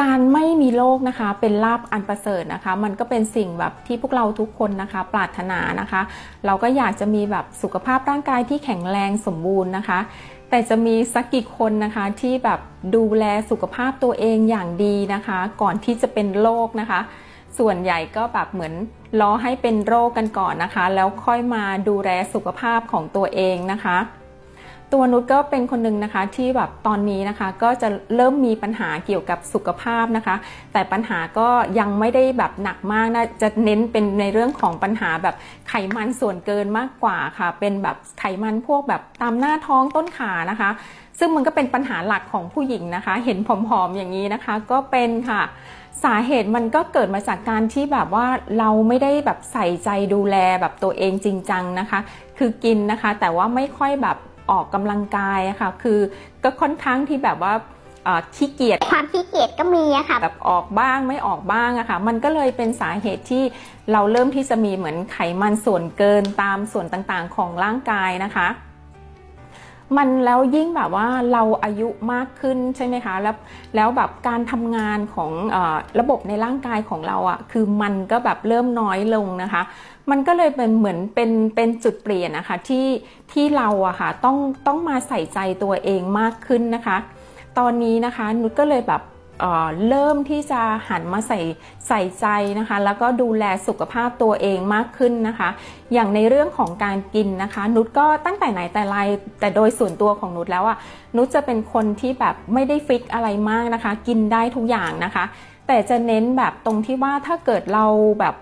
การไม่มีโรคนะคะ เป็นลาบอันประเสริฐนะคะ มันก็เป็นสิ่งแบบที่พวกเราทุกคนนะคะ ปรารถนานะคะ เราก็อยากจะมีแบบสุขภาพร่างกายที่แข็งแรงสมบูรณ์นะคะ แต่จะมีสักกี่คนนะคะที่แบบดูแลสุขภาพตัวเองอย่างดีนะคะ ก่อนที่จะเป็นโรคนะคะ ส่วนใหญ่ก็แบบเหมือนรอให้เป็นโรคกันก่อนนะคะ แล้วค่อยมาดูแลสุขภาพของตัวเองนะคะ ตัวนุชก็เป็นคนหนึ่งนะคะที่แบบตอนนี้นะคะก็จะเริ่มมีปัญหาเกี่ยวกับสุขภาพนะคะ แต่ปัญหาก็ยังไม่ได้แบบหนักมากนะจะเน้นเป็นในเรื่องของปัญหาแบบไขมันส่วนเกินมากกว่าค่ะ เป็นแบบไขมันพวกแบบตามหน้าท้องต้นขานะคะ ซึ่งมันก็เป็นปัญหาหลักของผู้หญิงนะคะ เห็นผอมๆอย่างนี้นะคะ ก็เป็นค่ะสาเหตุมันก็เกิดมาจากการที่แบบว่าเราไม่ได้แบบใส่ใจดูแลแบบตัวเองจริงจังนะคะ คือกินนะคะ แต่ว่าไม่ค่อยแบบ ออกกำลังกายอะค่ะ คือก็ค่อนข้างที่แบบว่าเอ่อขี้เกียจความขี้เกียจก็มีอะค่ะแบบออกบ้างไม่ออกบ้างอะค่ะ มันก็เลยเป็นสาเหตุที่เราเริ่มที่จะมีเหมือนไขมันส่วนเกินตามส่วนต่างๆของร่างกายนะคะ มันแล้วยิ่งแบบว่าเราอายุมากขึ้นใช่ไหมคะ แล้วแล้วแบบการทำงานของออระบบในร่างกายของเราอะ่ะคือมันก็แบบเริ่มน้อยลงนะคะ มันก็เลยเป็นเหมือนเป็นเป็นจุดเปลี่ยนนะคะที่ที่เราอะค่ะต้องต้องมาใส่ใจตัวเองมากขึ้นนะคะ ตอนนี้นะคะนุชก็เลยแบบ เริ่มที่จะหันมาใส่ใส่ใจนะคะ แล้วก็ดูแลสุขภาพตัวเองมากขึ้นนะคะ อย่างในเรื่องของการกินนะคะ นุชก็ตั้งแต่ไหนแต่ไรแต่โดยส่วนตัวของนุชแล้วอะนุชจะเป็นคนที่แบบไม่ได้ฟิกอะไรมากนะคะ กินได้ทุกอย่างนะคะ แต่จะเน้นแบบตรงที่ว่าถ้าเกิดเราแบบ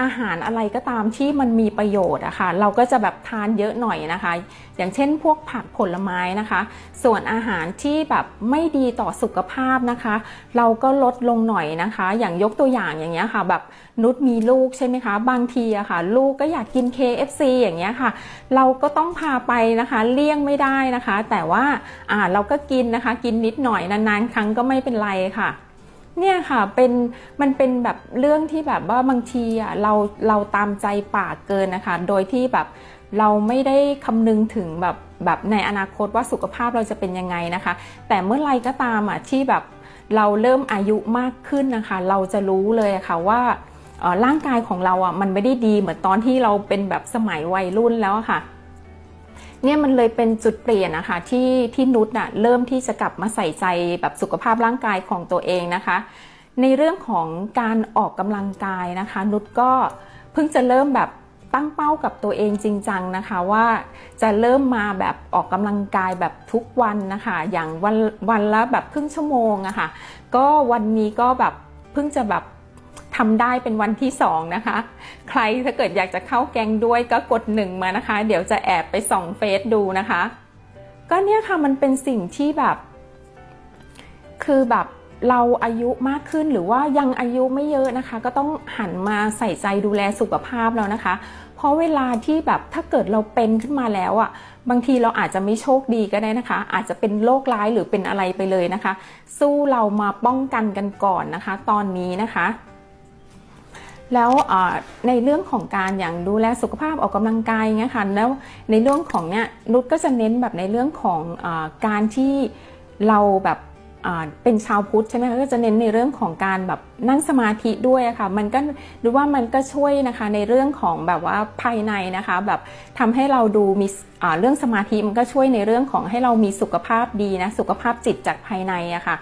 อาหารอะไรก็ตามที่มันมีประโยชน์อะค่ะเราก็จะแบบทานเยอะหน่อยนะคะ อย่างเช่นพวกผักผลไม้นะคะ ส่วนอาหารที่แบบไม่ดีต่อสุขภาพนะคะ เราก็ลดลงหน่อยนะคะ อย่างยกตัวอย่างอย่างเงี้ยค่ะ แบบนุชมีลูกใช่ไหมคะ บางทีอะค่ะ ลูกก็อยากกิน KFC อย่างเงี้ยค่ะ เราก็ต้องพาไปนะคะ เลี่ยงไม่ได้นะคะ แต่ว่าอ่าเราก็กินนะคะ กินนิดหน่อยนานๆ ครั้งก็ไม่เป็นไรค่ะ เนี่ยค่ะเป็นมันเป็นแบบเรื่องที่แบบว่าบางทีอะเราเราตามใจปากเกินนะคะ โดยที่แบบเราไม่ได้คำนึงถึงแบบแบบในอนาคตว่าสุขภาพเราจะเป็นยังไงนะคะ แต่เมื่อไรก็ตามอะที่แบบเราเริ่มอายุมากขึ้นนะคะ เราจะรู้เลยะค่ะว่าร่างกายของเราอะมันไม่ได้ดีเหมือนตอนที่เราเป็นแบบสมัยวัยรุ่นแล้วะค่ะ เนี่ยมันเลยเป็นจุดเปลี่ยนนะคะที่ที่นุชน่ะเริ่มที่จะกลับมาใส่ใจแบบสุขภาพร่างกายของตัวเองนะคะ ในเรื่องของการออกกำลังกายนะคะ นุชก็เพิ่งจะเริ่มแบบตั้งเป้ากับตัวเองจริงจังนะคะว่าจะเริ่มมาแบบออกกำลังกายแบบทุกวันนะคะ อย่างวันวันละแบบครึ่งชั่วโมงอะคะ่ะก็วันนี้ก็แบบเพิ่งจะแบบ ทำได้เป็นวันที่สองนะคะ ใครถ้าเกิดอยากจะเข้าแกงด้วยก็กดหนึ่งมานะคะ เดี๋ยวจะแอบไปส่องเฟซดูนะคะ ก็เนี่ยค่ะมันเป็นสิ่งที่แบบ คือแบบเราอายุมากขึ้นหรือว่ายังอายุไม่เยอะนะคะ ก็ต้องหันมาใส่ใจดูแลสุขภาพแล้วนะคะ เพราะเวลาที่แบบถ้าเกิดเราเป็นขึ้นมาแล้วอะ่ะบางทีเราอาจจะไม่โชคดีก็ได้นะคะ อาจจะเป็นโรคร้ายหรือเป็นอะไรไปเลยนะคะ สู้เรามาป้องกันกันก่อนนะคะ ตอนนี้นะคะ แล้วในเรื่องของการอย่างดูแลสุขภาพออกกำลังกายเงี้ยค่ะแล้วในเรื่องของเนี้ยนุชก็จะเน้นแบบในเรื่องของอการที่เราแบบ เป็นชาวพุทธใช่ไหมคะก็จะเน้นในเรื่องของการแบบนั่งสมาธิด้วยอะค่ะมันก็ดูว่ามันก็ช่วยนะคะในเรื่องของแบบว่าภายในนะคะแบบทำให้เราดูมีเรื่องสมาธิมันก็ช่วยในเรื่องของให้เรามีสุขภาพดีนะสุขภาพจิตจากภายในอะค่ะ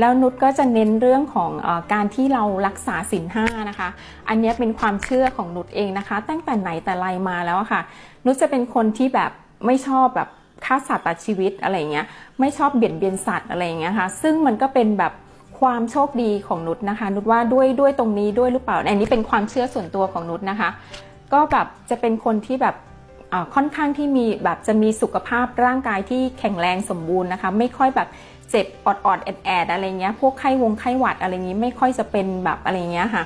แล้วนุชก็จะเน้นเรื่องของอการที่เรารักษาศีลห้านะคะ อันนี้เป็นความเชื่อของนุชเองนะคะ ตั้งแต่ไหนแต่ไรมาแล้วะค่ะ นุชจะเป็นคนที่แบบไม่ชอบแบบ ฆ่าสัตว์ตัดชีวิตอะไรเงี้ยไม่ชอบเบียดเบียนสัตว์อะไรเงี้ยค่ะซึ่งมันก็เป็นแบบความโชคดีของนุชนะคะนุชว่าด้วยด้วยตรงนี้ด้วยหรือเปล่าอันนี้เป็นความเชื่อส่วนตัวของนุชนะคะ ก็แบบจะเป็นคนที่แบบค่อนข้างที่มีแบบจะมีสุขภาพร่างกายที่แข็งแรงสมบูรณ์นะคะ ไม่ค่อยแบบเจ็บอดอดแอดแอดอะไรเงี้ยพวกไข้วงไข้หวัดอะไรเงี้ยไม่ค่อยจะเป็นแบบอะไรเงี้ยค่ะ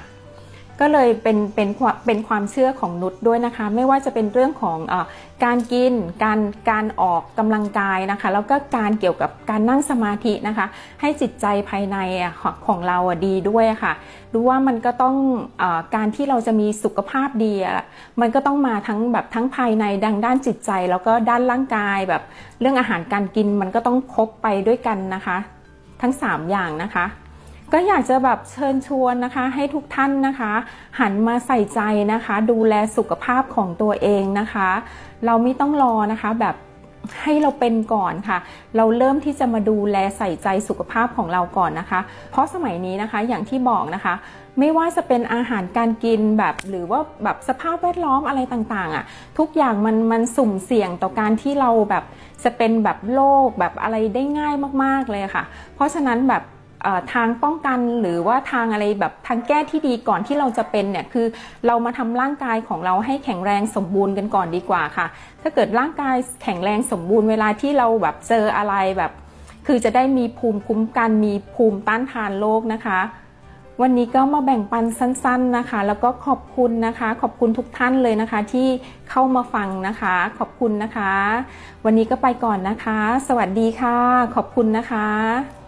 ก็เลยเป็นเป็นความเป็นความเชื่อของนุชด้วยนะคะ ไม่ว่าจะเป็นเรื่องของอการกิน การการออกกำลังกายนะคะ แล้วก็การเกี่ยวกับการนั่งสมาธินะคะ ให้จิตใจภายในอของเราดีด้วยะค่ะรู้ว่ามันก็ต้องอการที่เราจะมีสุขภาพดีมันก็ต้องมาทั้งแบบทั้งภายในดังด้านจิตใจ แล้วก็ด้านร่างกายแบบเรื่องอาหารการกินมันก็ต้องครบไปด้วยกันนะคะ ทั้ง 3 อย่างนะคะ ก็อยากจะแบบเชิญชวนนะคะ ให้ทุกท่านนะคะ หันมาใส่ใจนะคะ ดูแลสุขภาพของตัวเองนะคะ เราไม่ต้องรอนะคะแบบให้เราเป็นก่อนค่ะ เราเริ่มที่จะมาดูแลใส่ใจสุขภาพของเราก่อนนะคะ เพราะสมัยนี้นะคะอย่างที่บอกนะคะ ไม่ว่าจะเป็นอาหารการกินแบบหรือว่าแบบสภาพแวดล้อมอะไรต่างๆอะ ทุกอย่างมันมันสุ่มเสี่ยงต่อการที่เราแบบจะเป็นแบบโรคแบบอะไรได้ง่ายมากๆเลยค่ะ เพราะฉะนั้นแบบ ทางป้องกันหรือว่าทางอะไรแบบทางแก้ที่ดีก่อนที่เราจะเป็นเนี่ยคือเรามาทำร่างกายของเราให้แข็งแรงสมบูรณ์กันก่อนดีกว่าค่ะ ถ้าเกิดร่างกายแข็งแรงสมบูรณ์เวลาที่เราแบบเจออะไรแบบ คือจะได้มีภูมิคุ้มกันมีภูมิต้านทานโรคนะคะวันนี้ก็มาแบ่งปันสั้น ๆนะคะ แล้วก็ขอบคุณนะคะ ขอบคุณทุกท่านเลยนะคะ ที่เข้ามาฟังนะคะ ขอบคุณนะคะ วันนี้ก็ไปก่อนนะคะ สวัสดีค่ะ ขอบคุณนะคะ